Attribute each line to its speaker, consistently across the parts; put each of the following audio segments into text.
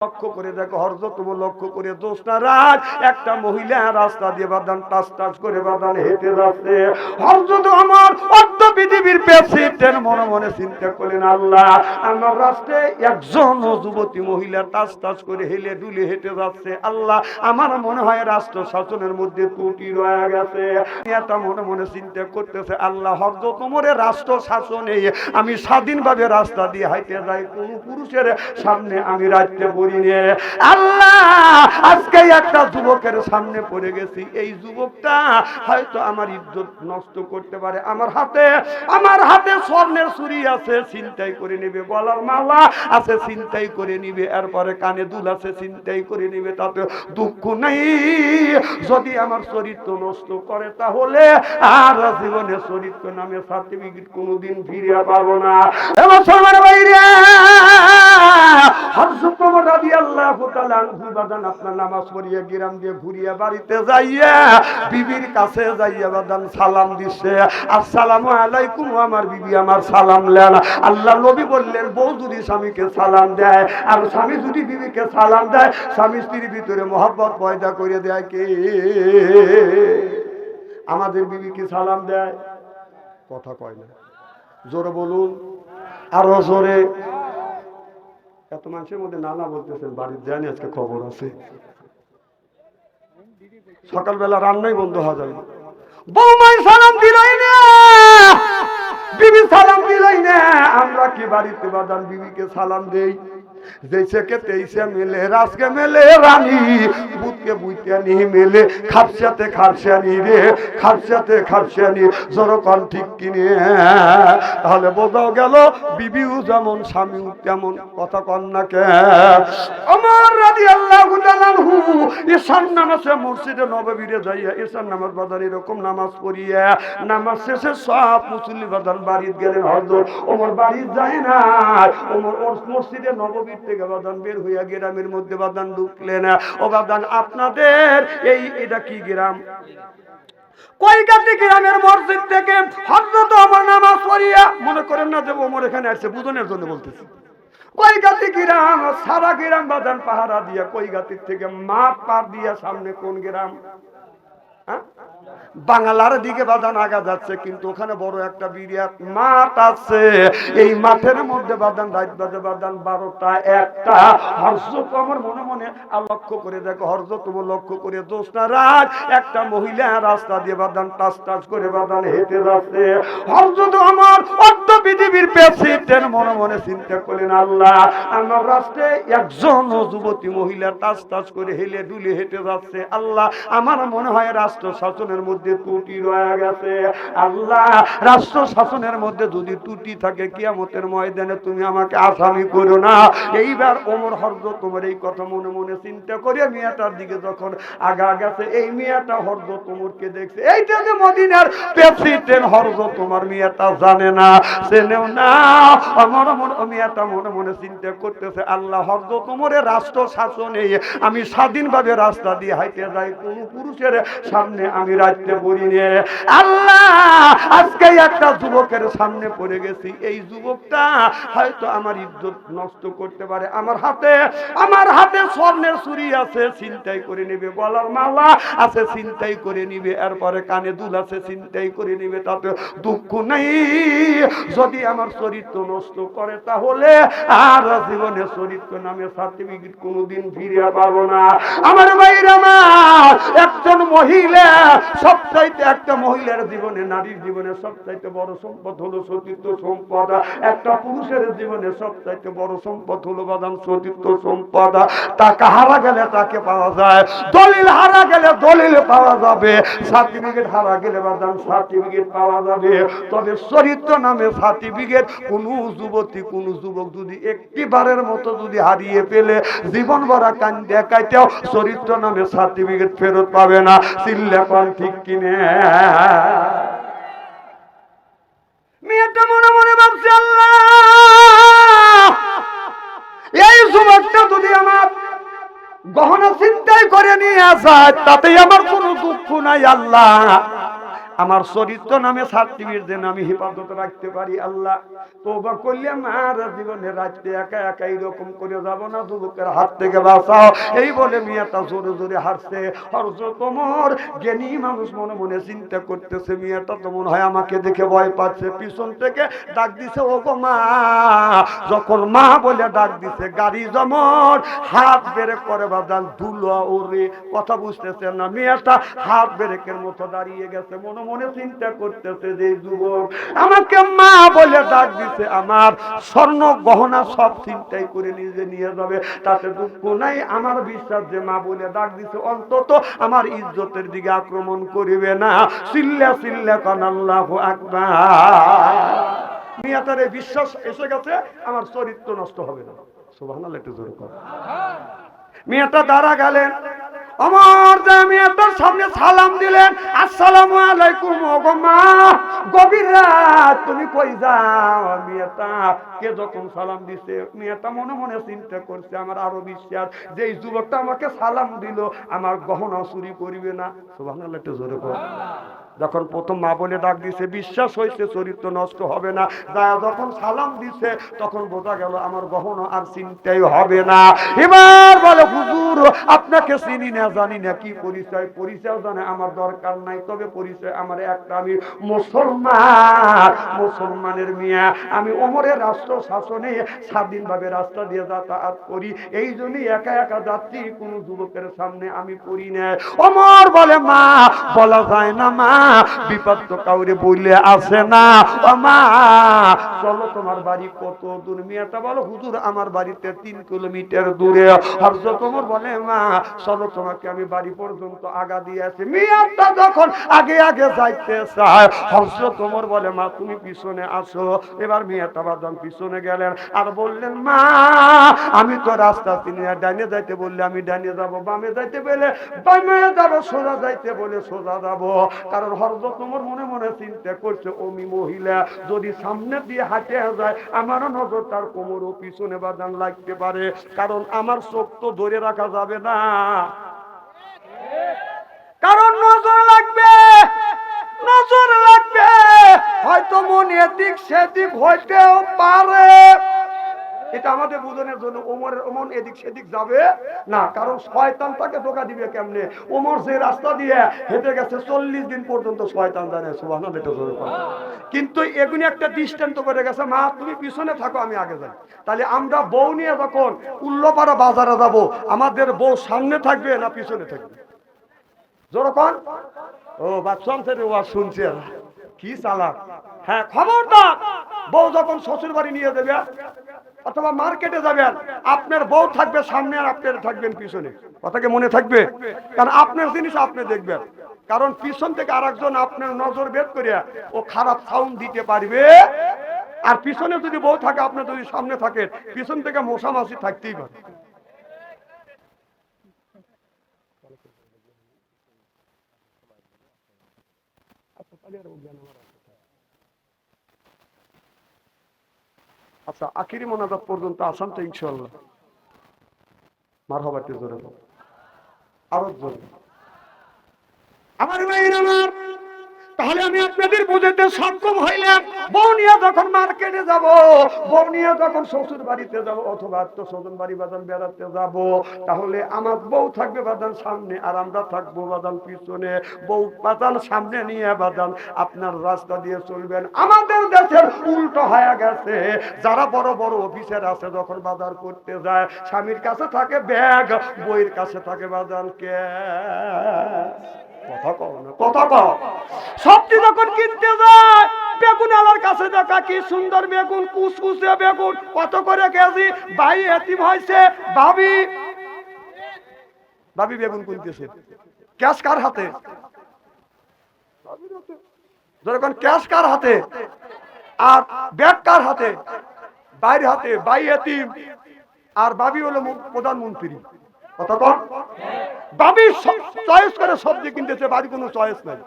Speaker 1: লক্ষ্য করে দেখো হর্য তুমি লক্ষ্য করে দোষটা রাত একটা মহিলা রাস্তা দিয়ে বাদান, টাস টাস করে বাদান হেঁটে যাচ্ছে। হর্য আমার অর্ধ পৃথিবীর প্রেসিডেন্ট মনে মনে চিন্তা করলেন, আল্লাহ, আমার রাস্তায় একজন যুবতী মহিলা টাস টাস করে হেলে ডুলে হেঁটে যাচ্ছে। আল্লাহ, আমার মনে হয় রাষ্ট্র শাসনের মধ্যে ত্রুটি রয়ে গেছে। এটা মনে মনে চিন্তা করতেছে, আল্লাহ হরজ তোমরে রাষ্ট্র শাসনে আমি স্বাধীনভাবে রাস্তা দিয়ে হাইতে যাই, কোন পুরুষের সামনে আমি রাখতে পারি নে। আল্লাহ, আজকে একটা যুবকের সামনে পড়ে গেছি। এই যুবকটা হয়তো আমার ইজ্জত নষ্ট করতে পারে, আমার হাতে আমার হাতে স্বর্ণের চুরি আছে চিন্তাই করে নিবে গলার মালা আছে চিন্তাই করে নিবে। এরপরে কানে দুল আছে চিন্তাই করে নিবে। তাতে দুঃখ নেই। যদি আমার চরিত্র নষ্ট করে তাহলে আর জীবনে চরিত্র নামে সার্টিফিকেট কোনোদিন ফিরে পাবো না। বাইরে কাছে সালাম দিছে স্বামীকে দেয় স্বামী যদি বিবিকে দেয়, স্বামী ভিতরে মহব্বত পয়দা করে দেয় কে? আমাদের বিবি কি সালাম দেয়? কথা কয় না। জোরে বলুন। আরও জোরে। এত মানুষের মধ্যে নানা বলতেছেন, বাড়ির জানি আজকে খবর আছে। সকালবেলা রান্নাই বন্ধ হওয়া যাবে বৌমাই সালাম দিলই না, বিবি সালাম দিলই না। আমরা কি বাড়িতে বাদান বিবিকে সালাম দেই? जैसे के तैसे मिले रास के मिले रानी बुत के बुइते नहीं मिले खापसाते खापसानी রে খাপসাতে খাপসানি জরকন ঠিক কিনে তাহলে বোঝাও গেল বিবিও যেমন স্বামীও তেমন কথা কন না কে আমার রাজি আল্লাহ হু ঈশান নামাজে মসজিদে নববীরে যাইয়া ঈশান নামাজ বাদান এরকম নামাজ পড়িয়া নামাজ শেষে সব মুসল্লি বাদান বাড়িতে গেলেন হজর ওমর বাড়ি যায় না ওমর ওর মসজিদে নববীর থেকে বাদান বের হইয়া গ্রামের মধ্যে বাদান ঢুকলেন ও বাদান, আপনাদের এই, এটা কি গ্রাম? গ্রামের মসজিদ থেকে হজরত আমার মনে করেন না এখানে আসছে, বুঝনের জন্য বলতেছি। কইগাতি গ্রাম, সারা গ্রাম বাদান পাহারা দিয়া কইগাতির থেকে মাঠ পার দিয়া সামনে কোন গ্রাম? বাংলার দিকে বাদান আগা যাচ্ছে, কিন্তু ওখানে বড় একটা বিরাট মাঠ আছে। এই মাঠের মধ্যে বাদান রাত বাজে বাদান বারোটা, একটা। হর্ষ আমার মনে মনে, আর লক্ষ্য করে দেখো হর্ষ তুমি লক্ষ্য করে দোষটা রাত একটা মহিলা রাস্তা দিয়ে বাদান টাস টাস করে বাদান হেঁটে যাচ্ছে। হর্ষ তো আমার অর্ধ পৃথিবীর প্রেসিডেন্ট মনে মনে চিন্তা করলেন, আল্লাহ, আমার রাষ্ট্রে একজন যুবতী মহিলা টাস টাস করে হেলে ডুলে হেঁটে যাচ্ছে। আল্লাহ, আমার মনে হয় রাষ্ট্র শাসনের মধ্যে ত্রুটি রয়ে গেছে। আল্লাহ, রাষ্ট্র শাসনের মধ্যে যদি ত্রুটি থাকে, কিয়ামতের ময়দানে তুমি আমাকে আসামি করো না। এইবার ওমর হর্জ তোমার এই কথা মনে মনে চিন্তা করে মেয়েটার দিকে যখন আগা গেছে, এই মেয়েটা হর্জ তোমরকে দেখছে। এইটা যে মদিনার প্রেসিডেন্ট হর্জ তোমার মেয়েটা জানে না চেনেও না। আমার মনে, মেয়েটা মনে মনে চিন্তা করতেছে, আল্লাহ হর্জ তোমার রাষ্ট্র শাসনে আমি স্বাধীনভাবে রাস্তা দিয়ে হাইতে যাই, কোন পুরুষের সামনে আমি রাখতে পারি নে আল্লাহ, আজকে একটা যুবকের সামনে পড়ে গেছি। এই যুবকটা হয়তো আমার ইজ্জত নষ্ট করতে পারে। আমার হাতে আমার হাতে স্বর্ণের চুরি আছে চিন্তাই করে নেবে, গলার মালা আছে চিন্তাই করে নিবে, এরপরে কানে দুল আছে চিন্তাই করে নিবে, তাতে দুঃখ নেই। যদি আমার চরিত্র নষ্ট করে, তাহলে আর জীবনে চরিত্র নামে সার্টিফিকেট কোনোদিন ফিরে পাবো না। আমার বাইরে আমার একজন মহিলা সবচাইতে একটা মহিলার জীবনে, নারীর জীবনে সবচাইতে বড় সম্পদ হলো সতীর্থ সম্পদ। একটা পুরুষের জীবনে সবচাইতে বড় সম্পদ হলো বাদাম, সতীর্থ সম্পদ। টাকা হারা গেলে তাকে পাওয়া যায়, দলিল হারা গেলে দলিল পাওয়া যাবে। সার্টিফিকেট হারা গেলে বাদাম সার্টিফিকেট পাওয়া যাবে। তবে চরিত্র নামে সার্টিফিকেট, কোন যুবতী, কোন যুবক যদি একটিবারের মতো যদি হারিয়ে পেলে জীবন ভরা কান দেখাইতেও চরিত্র নামে সার্টিফিকেট ফেরত পাবে না। চিল্লা পান ঠিক কিনে। মেয়েটা মনে মনে ভাবছে, আল্লাহ, এই যুবকটা যদি আমার গহনা চিন্তাই করে নিয়ে আসা তাতে আমার কোনো দুঃখ নাই, আল্লাহ। আমার চরিত্র নামে সার্টিফিকেট দেন আমি হেফাজত রাখতে পারি, আল্লাহ। তোবা করলে আমার জীবনে রাখতে একা একা এরকম করে যাব না, যুবকের হাত থেকে বাঁচাও। এই বলে মেয়েটা জোরে জোরে হাসছে, হরজ তোমার জ্ঞানী মানুষ মনে মনে চিন্তা করতেছে, মেয়েটা তো মনে হয় আমাকে দেখে ভয় পাচ্ছে। পিছন থেকে ডাক দিছে, ও গো মা। যখন মা বলে ডাক দিছে, গাড়ি যেমন হাত বেরে করে বাদান ধুলো ওরে। কথা বুঝতেছে না, মেয়েটা হাত বেরেকের মতো দাঁড়িয়ে গেছে মনে মনে চিন্তা করতেছে যে যুবক আমাকে মা বলে ডাক দিছে আমার। স্বর্ণ গহনা সব চিন্তাই করে নিজে নিয়ে যাবে তাতে দুঃখ নাই। আমার বিশ্বাস যে মা বলে ডাক দিছে অন্তত আমার ইজ্জতের দিকে আক্রমণ করিবে না। চিল্লা চিল্লা কান আল্লাহ আকবার। মিয়াতার এই বিশ্বাস এসে গেছে আমার চরিত্র নষ্ট হবে না। সুবহানাল্লাহ একটু জোরে কর মেয়েটা দাঁড়া গেলেন। আমার যে মেয়েটার সামনে সালাম দিলেন, আসসালামু আলাইকুম ওগমা গভীর রাত, তুমি কই যাও মিয়াতা? কে যখন সালাম দিছে, মিয়াতা মনে মনে চিন্তা করছে, আমার আরও বিশ্বাস যে এই যুবকটা আমাকে সালাম দিল, আমার গহনা চুরি করিবে না। সুবহানাল্লাহ, একটু জোরে কর যখন প্রথম মা বলে ডাক দিছে, বিশ্বাস হয়েছে চরিত্র নষ্ট হবে না। যা যখন সালাম দিছে, তখন বোঝা গেল আমার গহনা আর চিন্তাই হবে না। এবার বলে, হুজুর, আপনাকে চিনি না, জানি না কি পরিচয়। পরিচয় জানে আমার দরকার নাই, তবে পরিচয় আমার একটা, আমি মুসলমান, মুসলমানের মিয়া। আমি ওমরের রাষ্ট্র শাসনে স্বাধীনভাবে রাস্তা দিয়ে যাতায়াত করি। এই জন্যই একা একা যাচ্ছি কোনো যুবকের সামনে আমি করি না। ওমর বলে, মা, বলা যায় না, মা বিপদ তো কাউরে বললে আসে না। মা, চলো তোমার বাড়ি কত দূর? মেয়েটা বলো, হুজুর, আমার বাড়িতে তিন কিলোমিটার দূরে। হরজত তোমার বলে, মা, চলো তোমাকে আমি বাড়ি পর্যন্ত আগা দিয়ে আছি মেয়েটা যখন আগে আগে যাইতে চায় হরজত তোমার বলে, মা, তুমি পিছনে আসো। এবার মেয়েটা বাদাম পিছনে গেলেন আর বললেন, মা, আমি তো রাস্তা চিনি না, ডাইনে যাইতে বললে আমি ডাইনে যাব, বামে যাইতে বলে বামে যাব, সোজা যাইতে বলে সোজা যাব। কারণ তোমার মনে মনে চিন্তা করছে, অমি মহিলা, যদি সামনে দিয়ে হাঁটে যায় নজর তার কোমর ও পিছনে বাদান লাগতে পারে, কারণ আমার চোখ তো ধরে রাখা যাবে না। কারণ নজর লাগবে নজর লাগবে, হয়তো মন এদিক সেদিক হইতেও পারে। এটা আমাদের বুঝনের জন্য ওমরের ওমন এদিক সেদিক যাবে? না, কারণ শয়তান তাকে ধোকা দিবে কেমনে? ওমর যে রাস্তা দিয়ে হেঁটে গেছে, চল্লিশ দিন পর্যন্ত শয়তান জানে সুবাহ কিন্তু এগুলি একটা দৃষ্টান্ত করে গেছে, মা, তুমি পিছনে থাকো, আমি আগে যাই। তাহলে আমরা বউ নিয়ে যখন উল্লপাড়া বাজারে যাব, আমাদের বউ সামনে থাকবে না পিছনে থাকবে? যেরকম ও বাচ্চাম থেকে ওয়াজ শুনছে কি চালাক। হ্যাঁ খবরদার। বউ যখন শ্বশুর বাড়ি নিয়ে দেবে অথবা মার্কেটে যাবেন, আপনার বউ থাকবে সামনে আর আপনার থাকবেন পিছনে। কথাকে মনে থাকবে? কারণ আপনার জিনিস আপনি দেখবেন। কারণ পিছন থেকে আরেকজন আপনার নজর বের করে ও খারাপ সাউন্ড দিতে পারবে। আর পিছনে যদি বউ থাকে, আপনি যদি সামনে থাকেন, পিছন থেকে মশা মাছি থাকতেই পারে। আচ্ছা আখিরি মোনাজাত পর্যন্ত আসান তো ইনশাল্লাহ মার হবার জোরে। আরও জোরে আমার ভাইয়ের আমার আপনাদের বুঝাতে সক্ষম হইলাম বউ নিয়ে যখন মার্কেটে যাব বউ নিয়ে যখন শ্বশুর বাড়িতে যাব অথবা আত্মস্বজন বাড়ি বাদান বেড়াতে যাব, তাহলে আমার বউ থাকবে বাদান সামনে আর আমরা থাকব বাদান পিছনে। বউ বাদান সামনে নিয়ে বাদান আপনার রাস্তা দিয়ে চলবেন। আমাদের দেশের উল্টো হয়ে গেছে। যারা বড় বড় অফিসার আছে যখন বাজার করতে যায়, স্বামীর কাছে থাকে ব্যাগ বইয়ের কাছে থাকে বাদান কে কথা কও না, কথা কও। সবজি যখন কিনতে যায়, বেগুন আলার কাছে দেখা কি সুন্দর বেগুন বেগুন, কত করে কেজি? ভাই, এতিম হয়েছে, ভাবি। ভাবি বেগুন কিনতেছে। ক্যাশ কার হাতে? যখন ক্যাশ কার হাতে? আর ব্যাগ কার হাতে? বাইরে হাতে বাই এতিম। আর ভাবি হলো প্রধানমন্ত্রী। কথা চয়েস করে সবজি কিনতেছে বাড়ি কোনো চয়েস নাই।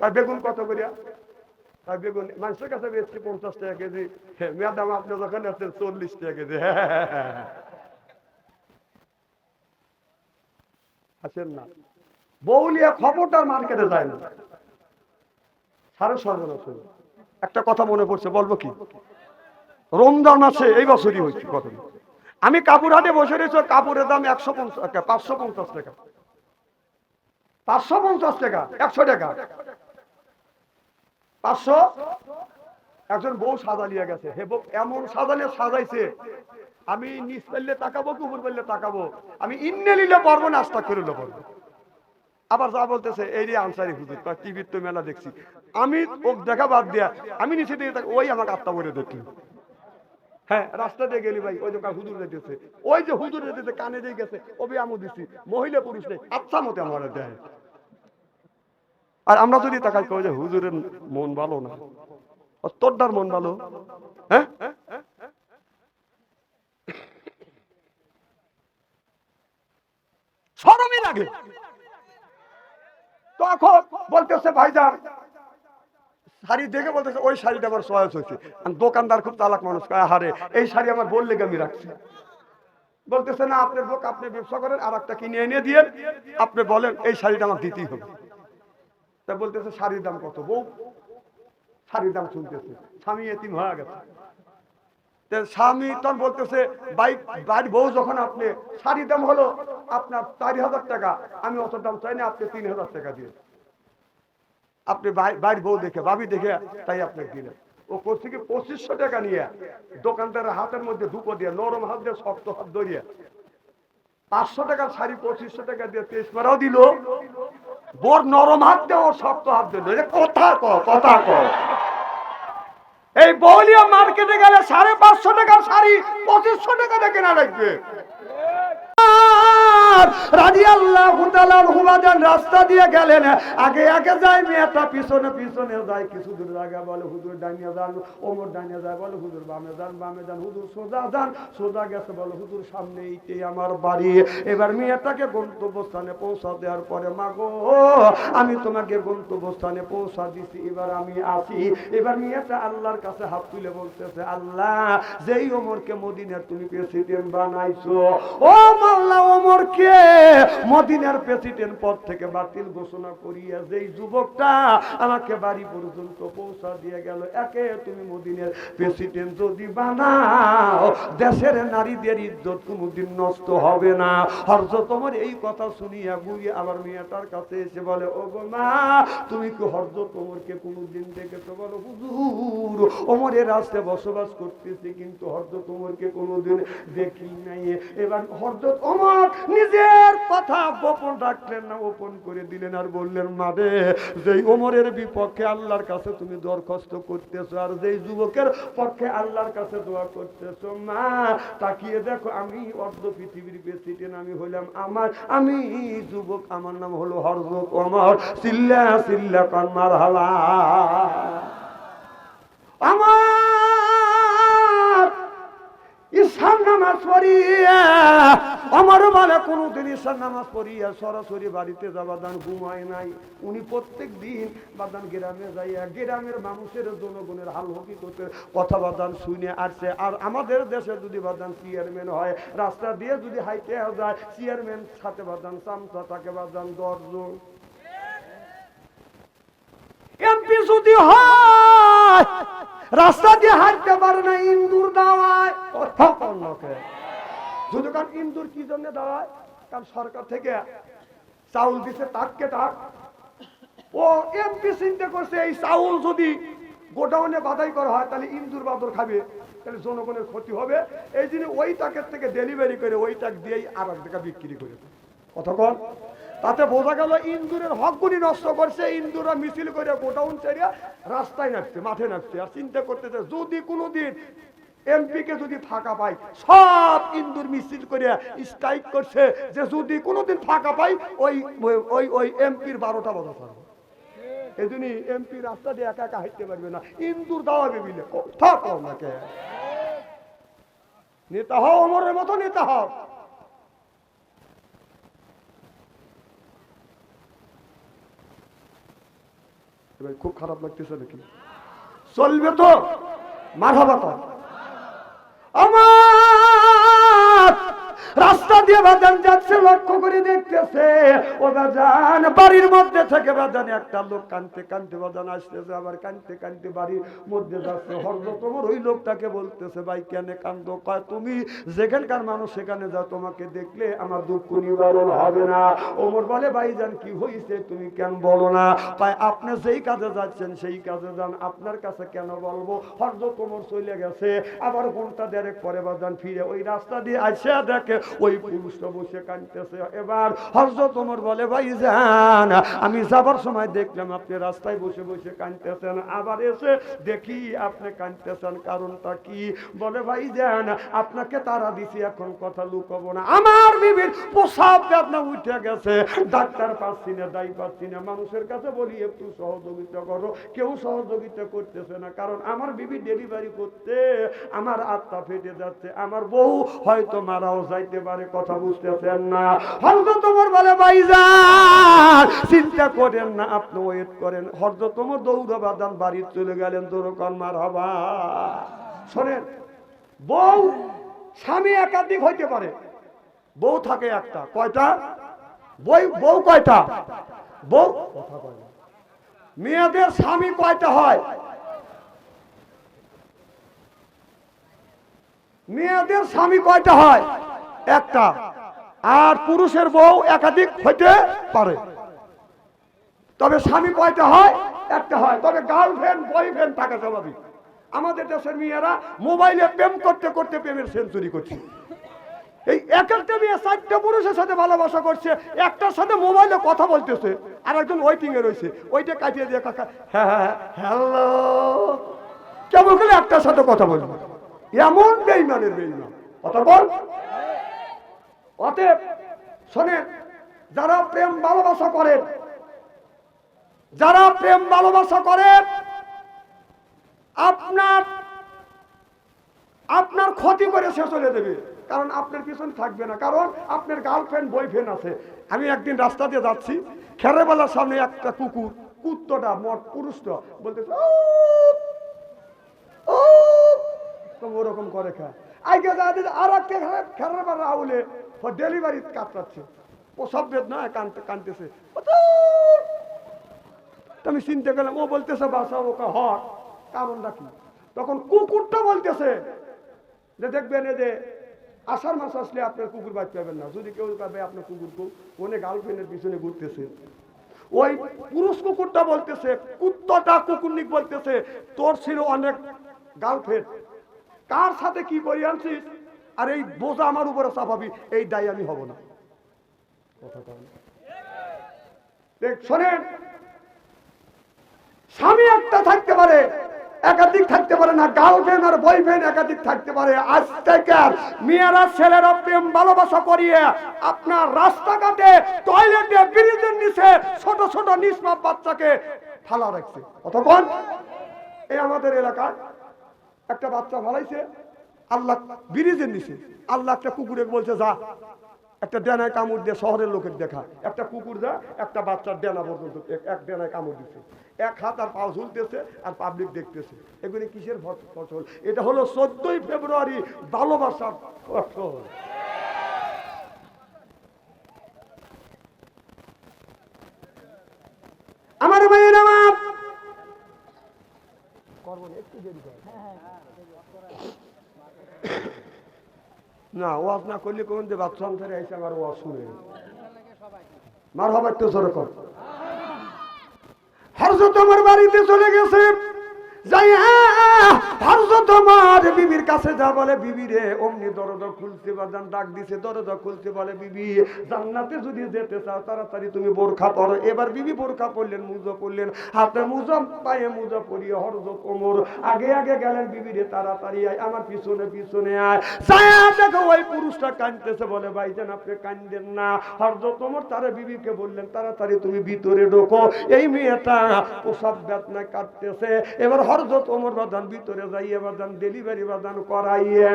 Speaker 1: তাই বেগুন কত করিয়া? তাই বেগুন মানুষের কাছে বেচছি পঞ্চাশ টাকা কেজি। হ্যাঁ, ম্যাডাম আপনি যখন আছেন চল্লিশ টাকা কেজি। আছেন না। বউলিয়া খবরটার মার্কেটে যায় না। সাড়ে সর্বনাশ। একটা কথা মনে পড়ছে বলব কি? রমজান আছে এই বছরই হয়েছে কত আমি কাপড় হাটে বসে রয়েছি কাপড়ের দাম একশো পঞ্চাশ পাঁচশো পঞ্চাশ টাকা। পাঁচশো পঞ্চাশ টাকা, একশো টাকা। পাঁচশো? একজন বউ সাজালিয়া গেছে। হে বউ, এমন সাজালিয়ে সাজাইছে। আমি নিচ পারলে তাকাবো কি উপর পারলে তাকাবো। আমি ইন্নে নিলে পারব না আস্তা করে পারব। আবার যা বলতেছে, এই রে আনসারি হুজুর টিভির তো মেলা দেখছি। আমি ও দেখা বাদ দিয়া, আমি নিচে দিয়ে ওই আমাকে আত্মা করে দেখলি। হ্যাঁ রাস্তা দিয়ে গেলি ভাই, ওই যে হুজুর যেতেছে। ওই যে হুজুর যেতেছে, কানে দিয়ে গেছে ওবি আমু দিছি। মহিলা পুরুষ নেই আচ্ছা মতে আমার দেয়। আর আমরা যদি তাকাই, কই যে হুজুরের মন ভালো না। ও তোরটার মন ভালো? হ্যাঁ? সরমই লাগে। তখন বলতেছে ভাইজান শাড়ি দেখে বলতেছে, ওই শাড়িটা আমার চয়েস হয়েছে। দোকানদার খুব চালাক মানুষ হারে, এই শাড়ি আমার বললে আমি রাখছি। বলতেছে, না, আপনার লোক আপনি ব্যবসা করেন আর একটা কিনে এনে দিয়ে আপনি বলেন, এই শাড়িটা আমার দিতেই হবে। তা বলতেছে, শাড়ির দাম কত বউ? শাড়ির দাম শুনতেছে, স্বামী এতিম হয়ে গেছে। স্বামী তখন বলতেছে বাইক বাড়ি বউ যখন আপনি, শাড়ির দাম হলো আপনার চারি হাজার টাকা, আমি অত দাম চাই না, আপনি তিন হাজার টাকা দিয়ে আপনি বাই- বাড়ির বউ দেখে, ভাবি দেখে, তাই আপনাকে দিলেন ও করছে কি পঁচিশশো টাকা নিয়ে দোকানদারের হাতের মধ্যে ঢুকো দিয়ে, নরম হাত দিয়ে, শক্ত হাত ধরিয়ে পাঁচশো টাকার শাড়ি পঁচিশশো টাকা দিয়ে তেইশ মারাও দিল। বোর নরম হাত দিয়ে ওর শক্ত হাত দিল কথা ক কথা ক এই বৌলিয়া মার্কেটে গেলে সাড়ে পাঁচশো টাকার শাড়ি পঁচিশশো টাকা দিয়ে কেনা লাগবে। রাস্তা দিয়ে গেলেন। আগে আগে যায়, মেয়েটা পিছনে পিছনে যায়। কিছু দূর বলে, হুজুর যান, ওমর যায়। বলে, হুজুর বামে যান বামে যান, হুজুর সোজা যান। সোজা গেছে, বলে, হুজুর সামনে আমার বাড়ি। এবার মেয়েটাকে গন্তব্যস্থানে পৌঁছা দেওয়ার পরে আমি তোমাকে গন্তব্যস্থানে পৌঁছা দিছি, এবার আমি আসি। এবার মেয়েটা আল্লাহর কাছে হাত তুলে বলতেছে, আল্লাহ, যেই ওমরকে মদিনার তুমি প্রেসিডেন্ট বানাইছো, ও মাল্লা ওমরকে মদিনার প্রেসিডেন্ট পদ থেকে বাতিল ঘোষণা করিয়া যেই যুবকটা আমাকে বাড়ি পর্যন্ত পৌঁছা দিয়ে গেল, একে তুমি মদিনের প্রেসিডেন্ট যদি বানাও, দেশের নারীদের ইজ্জত কোনোদিন নষ্ট হবে না। হরজ, তোমার এই কথা শুনিয়া বুড়ি মেয়েটার কাছে এসে বলে, ও গো মা, তুমি কি হরজ তোমারকে কোনোদিন দেখেছ? বলো, হুজুর ওমরের রাস্তায় বসবাস করতেছে, কিন্তু হরজ তোমারকে কোনোদিন দেখি নাই। এবার হরজত ওমর নিজের কথা গোপন রাখলেন না ওপন করে দিলেন আর বললেন মারে যেই ওমরের বিপক্ষে আল্লাহর কাছে তুমি দরখাস্ত করতেছো আর যেই যুবকের পক্ষে আল্লাহর কাছে দোয়া করতেছো, মা, তাকিয়ে দেখো আমি অর্ধ পৃথিবীর প্রেসিডেন্ট আমি হইলাম আমার, আমি যুবক, আমার নাম হলো হরজত ওমর সিল্লা সিল্লা কন্মার হালা। আমার ঈশান নামাজ পড়িয়া আমারও বলে কোনোদিন ঈশান নামাজ পড়িয়া সরাসরি বাড়িতে যাবা দান ঘুমায় নাই। উনি প্রত্যেক দিন বাদান গ্রামে যাইয়া গ্রামের মানুষের জনগণের হাল হকিকতের কথা বাদান শুনে আসছে আর আমাদের দেশে যদি বাদান চেয়ারম্যান হয়, রাস্তা দিয়ে যদি হাইটে যায়, চেয়ারম্যান সাথে বাদান চামচা তাকে বাদান দশজন। এমপি যদি হয় রাস্তা দিয়ে হাঁটতে পারে না, ইন্দুর দাওয়ায়। যদি কারণ ইন্দুর কি জন্য দাওয়ায়? কারণ সরকার থেকে চাউল দিছে, তাককে তাক। ও এমপি চিন্তা করছে, এই চাউল যদি গোডাউনে বাধাই করা হয়, তাহলে ইন্দুর বাদর খাবে। তাহলে জনগণের ক্ষতি হবে। এই জন্য ওই তাকের থেকে ডেলিভারি করে ওই তাক দিয়েই আর এক টাকা বিক্রি করে কতক্ষণ তাতে বোঝা গেল ইন্দুরের হকগুলি নষ্ট করছে ইন্দুরা মিছিল করে গোডাউন ছেড়ে রাস্তায় নামছে, মাঠে নামছে। আর চিন্তা করতেছে, যদি কোনোদিন এমপি কে যদি ফাঁকা পাই সব ইন্দুর মিছিল করে স্ট্রাইক করছে, যে যদি কোনোদিন ফাঁকা পাই ওই, ওই- ওই এমপির বারোটা বাজা থাকবে এই জন্য এমপি রাস্তা দিয়ে একা একা হাঁটতে পারবে না। ইন্দুর দাওয়াবে বিলে থাক আপনাকে নেতা হও অমরের মতো নেতা হও। এবার খুব খারাপ লাগতেছে নাকি? চলবে তো বাতা আমার রাস্তা দিয়ে বাজান যাচ্ছে, লক্ষ্য করে দেখতেছে, ও বাজান, বাড়ির মধ্যে থেকে বাজান, একটা লোক কানতে কানতে বাজান আসতেছে, আবার কানতে কানতে বাড়ির মধ্যে যাচ্ছে। হরদ ওই লোকটাকে বলতেছে, ভাই, কেন কান্দ? কয়, তুমি যেখানকার মানুষ সেখানে যাও, তোমাকে দেখলে আমার দুঃখ নিবারণ হবে না। ওমর বলে ভাইজান কি হয়েছে তুমি কেন বলো না? তাই আপনি যেই কাজে যাচ্ছেন, সেই কাজে যান। আপনার কাছে কেন বলব? হরদ তোমার চলে গেছে। আবার ঘণ্টা দেড়েক পরে বাজান ফিরে, ওই রাস্তা দিয়ে আসে দেখে ওই পুরুষটা বসে কানতেছে এবার হরজ তোমার বলে, ভাই যান আমি যাবার সময় দেখলাম আপনি রাস্তায় বসে বসে কানতেছেন আবার এসে দেখি আপনি কানতেছেন কারণটা কি? বলে, ভাই যান আপনাকে তারা দিছি, এখন কথা লুকাবো না। আমার বিবির প্রসাব বেদনা উঠে গেছে। ডাক্তার পাচ্ছি না, দায়ী পাচ্ছি না। মানুষের কাছে বলি, একটু সহযোগিতা করো। কেউ সহযোগিতা করতেছে না। কারণ আমার বিবি ডেলিভারি করতে, আমার আত্মা ফেটে যাচ্ছে। আমার বউ হয়তো মারাও যাইতে পারে, কথা বুঝতেছেন না। হয়তো তোমার বলে ভাইজান চিন্তা করেন না, আপনি ওয়েট করেন। হয়তো তোমার দৌড় বাদান বাড়ি চলে গেলেন দৌড়কন মার হবা শোনেন, বউ, স্বামী একাধিক হইতে পারে। বউ থাকে একটা, কয়টা? বই, বউ কয়টা? বউ কথা কয় না। মেয়েদের স্বামী কয়টা হয়? মেয়েদের স্বামী কয়টা হয়? একটা। আর পুরুষের বউ একাধিক হইতে পারে। তবে স্বামী কয়টা হয়? একটা হয়। তবে গার্লফ্রেন্ড, বয়ফ্রেন্ড থাকা স্বাভাবিক। আমাদের দেশের মেয়েরা মোবাইলে প্রেম করতে করতে প্রেমের সেঞ্চুরি করছে। এই এক একটা মেয়ে চারটা পুরুষের সাথে ভালোবাসা করছে, একটার সাথে মোবাইলে কথা বলতেছে, আর একজন ওয়েটিং এ রয়েছে। ওইটা কাটিয়ে দিয়ে কাকা হ্যাঁ হ্যাঁ হ্যালো। কেমন করে একটার সাথে কথা বলব? এমন বেইমানের বেইমান। কথা বল। অতএব শোনেন যারা প্রেম ভালোবাসা করেন যারা প্রেম ভালোবাসা করেন আপনার আপনার ক্ষতি করে সে চলে দেবে কারণ আপনার পিছনে থাকবে না। কারণ আপনার গার্লফ্রেন্ড বয়ফ্রেন্ড আছে। আমি একদিন রাস্তা দিয়ে যাচ্ছি খেরেবেলার সামনে একটা কুকুর কুত্তটা মট পুরুষটা বলতেছে "উপ, উপ।" ওরকম করে খায়। আগে যা আর একটা খেলার বেলা আউলে ডেলিভারি কাতরাচ্ছে ও সব বেদনা কানতে, কানতেছে। আমি চিনতে গেলাম, ও বলতেছে, বাসা ওকে হট কারণটা কি? তখন কুকুরটা বলতেছে, যে দেখবেন যে আষাঢ় মাস আসলে আপনার কুকুর বাদ পাবেন না। যদি কেউ পাবে আপনার কুকুর কোনে গার্লফ্রেন্ডের পিছনে ঘুরতেছে। ওই পুরুষ কুকুরটা বলতেছে, কুত্তটা কুকুরনিক বলতেছে, তোর ছিল অনেক গার্লফ্রেন্ড কার সাথে কি করি আনছিস? আর এই বোঝা আমার উপরে চাপাবি এই দায় আমি হব না। শোনেন, স্বামী একটা থাকতে পারে, একাধিক থাকতে পারে না গার্লফ্রেন্ড আর বয়ফ্রেন্ড একাধিক থাকতে পারে। আজ থেকে মেয়েরা ছেলেরা প্রেম, ভালোবাসা করিয়ে আপনার রাস্তাঘাটে টয়লেটে ব্রিজের নিচে ছোট ছোট নিষ্পাপ বাচ্চাকে ফালা রাখছে। অতক্ষণ এই আমাদের এলাকায় একটা বাচ্চা ফালাইছে আল্লাহ ব্রিজের নিচে। আল্লাহ একটা কুকুরে বলছে, যা, একটা ডেনায় কামড় দিয়ে শহরের লোকের দেখা। একটা কুকুর যা, একটা বাচ্চার ডেনা পর্যন্ত, এক- ডেনায় কামড় দিচ্ছে। এক হাত আর পাও ঝুলতেছে আর পাবলিক দেখতেছে। এগুলি কিসের ফসল? এটা হলো চোদ্দই ফেব্রুয়ারি ভালোবাসার ফসল। আমার একটু দেরি। না, ওয়াজ না করলে কোন যে বাচ্চা ধরে আইসে আমার ওয়াজ শুনে। মার হবার তো সরকম হরজ আমার বাড়িতে চলে গেছে। আমার বিবির কাছে যা বলে, বিবি রে, অমনি দরজা খুলতে ডাক দিছে, দরজা খুলতে বলে বিবি, জান্নাতে যদি যেতে চাও, তাড়াতাড়ি তুমি বোরখা পরো। এবার বিবি বোরখা মুজো হাতে মুজো, পায়ে মুজো পরিয়ে হরজত ওমর আগে আগে গেলেন বিবি রে, তাড়াতাড়ি আয়, আমার পিছনে পিছনে আয়। দেখো ওই পুরুষটা কাঁদতেছে, বলে ভাইজান আপনি কান্দেন না। হরজত ওমর তারা বিবিকে বললেন, তাড়াতাড়ি তুমি ভিতরে ঢোকো। এই মেয়েটা প্রসাব বেদনা কাটতেছে এবার হরজত ওমর বাদান ভিতরে যাইয়া বাদান ডেলিভারি বাদান করাইয়া,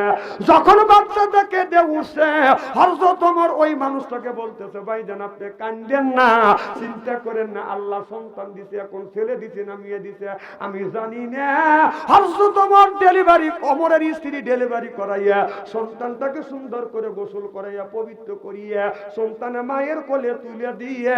Speaker 1: যখন বাচ্চাটাকে দে উঠছে হরজত ওমর ওই মানুষটাকে বলতেছে ভাইজান আপনি কান্দেন না, চিন্তা করেন না, আল্লাহ সন্তান দিছে, এখন ছেলে দিছে না মেয়ে দিছে, আমি জানি না। হরজত ওমর ডেলিভারি ওমরের স্ত্রী ডেলিভারি করাইয়া, সন্তানটাকে সুন্দর করে গোসল করাইয়া, পবিত্র করিয়া সন্তানে মায়ের কোলে তুলে দিয়ে,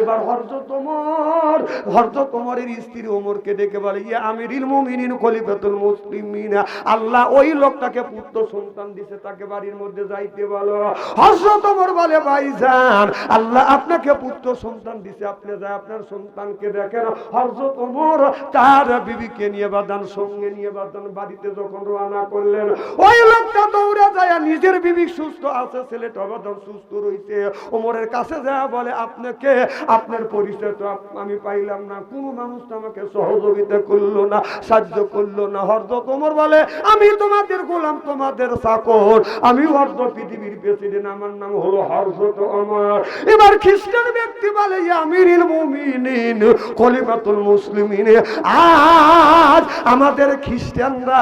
Speaker 1: এবার হরজত ওমর হরজত ওমরের স্ত্রী ওমরকে ডেকে বলে, ইয়া আমিরুল মুমিনিন খলিফাতুল মুসলিমিন। আল্লাহ ওই লোকটাকে পুত্র সন্তান দিছে, তাকে বাড়ির মধ্যে যাইতে বলো। হযরত ওমর বলে ভাইজান আল্লাহ আপনাকে পুত্র সন্তান দিছে, আপনি যায় আপনার সন্তানকে দেখেন। হযরত ওমর তার বিবিকে নিয়ে বাদান, সঙ্গে নিয়ে বাদান, বাড়িতে যখন রওনা করলেন, ওই লোকটা দৌড়ে যায়, নিজের বিবি সুস্থ আছে, ছেলেটা বাদান সুস্থ রইছে। ওমরের কাছে যায়, বলে, আপনাকে, আপনার পরিচয় তো আমি পাইলাম না। কোনো মানুষ তো আমাকে সহযোগিতা করল না। সাহায্য করল না। হরদ তোমর বলে, আমি তোমাদের গোলাম, তোমাদের চাকর। আমি হরদ পৃথিবীর প্রেসিডেন্ট আমার নাম হলো হরজত অমর এবার খ্রিস্টান ব্যক্তি বলে আমিরুল মুমিনিন মুসলিমিন, আজ আমাদের খ্রিস্টানরা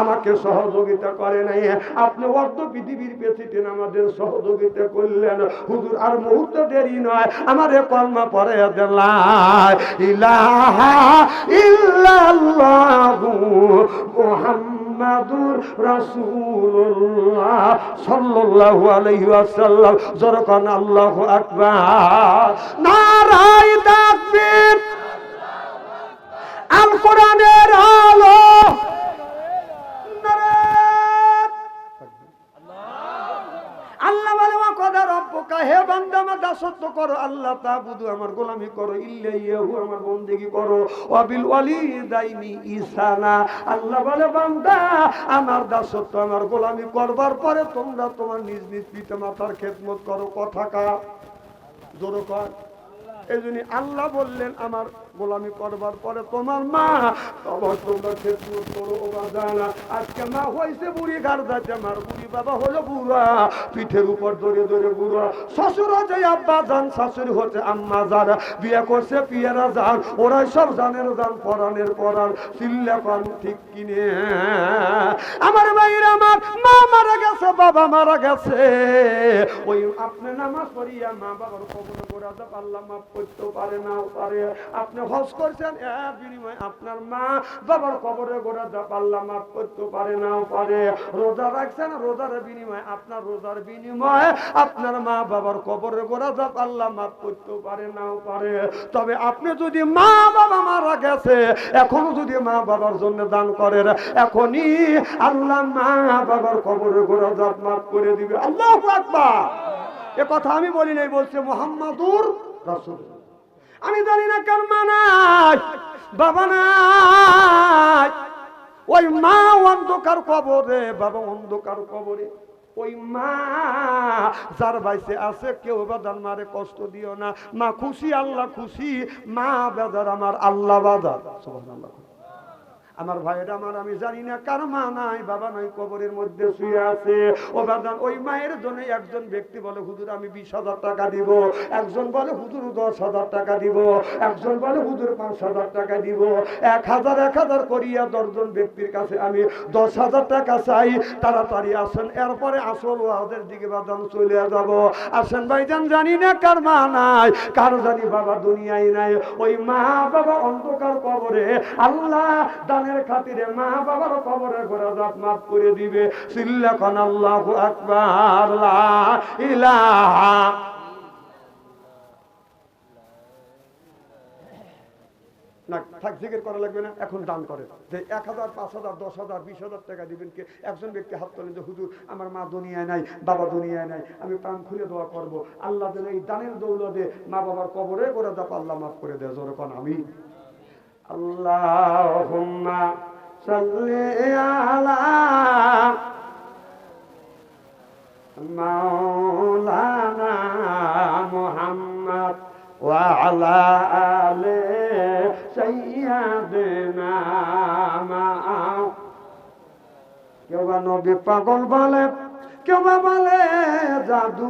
Speaker 1: আমাকে সহযোগিতা করে নাই। আপনি অর্ধ পৃথিবীর প্রেসিডেন্ট আমাদের সহযোগিতা করলেন। হুজুর, আর মুহূর্ত দেরি নয়, আমার কলমা পরে দিলাই ইলাহা মুহাম্মাদুর রাসূলুল্লাহ সাল্লাল্লাহু আলাইহি ওয়াসাল্লাম। জরকান আল্লাহু আকবার। নারায়ে তাকবীর। আল কোরআনের আলো আল্লাহ বলে ওয়া কদা হে বান্দা, আমার দাসত্ব করো। আল্লাহ তা বুধু আমার গোলামি করো। ইল্লাইয়াহু আমার বন্দেগি করো। অবিল ওয়ালি ওয়ালিদাইনি ইসানা। আল্লাহ বলে, বান্দা, আমার দাসত্ব, আমার গোলামি করবার পরে তোমরা তোমার নিজ নিজ পিতা মাতার খেদমত করো। কথা কা জোরো কর। এই আল্লাহ বললেন, আমার গোলামি করবার পরে তোমার মা তোমার তোমরা খেদমত করো ও বাজানা আজকে মা হয়েছে বুড়ি ঘর যাচ্ছে আমার বুড়ি বাবা হলো বুড়া, পিঠের উপর ধরে ধরে বুড়া। শ্বশুর হচ্ছে আব্বা যান শাশুড়ি হচ্ছে আম্মা যান বিয়ে করছে পিয়ারা যান ওরাই সব জানের যান পরানের পরান, চিল্লা কন ঠিক কিনে। আমার ভাইয়ের আমার মা মারা গেছে, বাবা মারা গেছে। ওই আপনি নামাজ পড়িয়া মা বাবার কবরে গোড়াতে পারলাম, মাফ করতে পারে না পারে। আপনি হজ করছেন বিনিময়ে আপনার মা বাবার কবরে গোড়াতে পারলাম মাফ করতে পারে নাও পারে। রোজা রাখছেন, রোজার বিনিময়ে আপনার রোজার বিনিময়ে আপনার মা বাবার কবরে গোড়াতে পারলাম মাফ করতে পারে নাও পারে। তবে আপনি যদি মা বাবা মারা গেছে এখনও যদি মা বাবার জন্য দান করেন, এখনই আল্লাহ মা বাবার কবরে গোড়া জাত মাফ করে দিবে। আল্লাহ আকবার! এ কথা আমি বলি নাই, বলছে মোহাম্মদুর রাসূল আমি জানি না কার মা নাই বাবা নাই। ওই মা অন্ধকার কবরে, বাবা অন্ধকার কবরে। ওই মা যার বাইসে আছে, কেউ বাদার মারে কষ্ট দিও না। মা খুশি, আল্লাহ খুশি। মা বেদার আমার আল্লাহ বাদার সুবহানাল্লাহ। আমার ভাইয়ের আমার, আমি জানি না কার মা নাই, বাবা নাই, কবরের মধ্যে শুয়ে আছে। ও বাদান ওই মায়ের জন্য একজন ব্যক্তি বলে, হুজুর, আমি বিশ হাজার টাকা দিব। একজন বলে, হুজুর, দশ হাজার টাকা দিব। একজন বলে, হুজুর, পাঁচ হাজার টাকা দিব। এক হাজার এক হাজার করিয়া দশজন ব্যক্তির কাছে আমি দশ হাজার টাকা চাই। তাড়াতাড়ি আসেন, এরপরে আসল ওদের দিকে বাদান চলে যাব। আসেন, ভাইজান, জানি না কার মা নাই, কার জানি বাবা দুনিয়ায় নাই। ওই মা বাবা অন্ধকার কবরে, আল্লাহ খাতিরে মা বাবার মাফ করে দিবে। ইলাহা পাঁচ হাজার, দশ হাজার, বিশ হাজার টাকা দিবেন কে? একজন ব্যক্তি হাত তোলেন যে, হুজুর, আমার মা দুনিয়ায় নাই, বাবা দুনিয়ায় নাই, আমি প্রাণ খুলে দোয়া করব। আল্লাহ যেন এই দানের দৌলতে মা বাবার কবরে করে দাপ আল্লাহ মাফ করে দেয়। যখন আমি সাল্লি আলা মাওলানা মুহাম্মদ ওয়া আলা আলি সাইয়্যিদিনা মা কেউ বা নবী পাগল বলে, কেউ বা বলে জাদু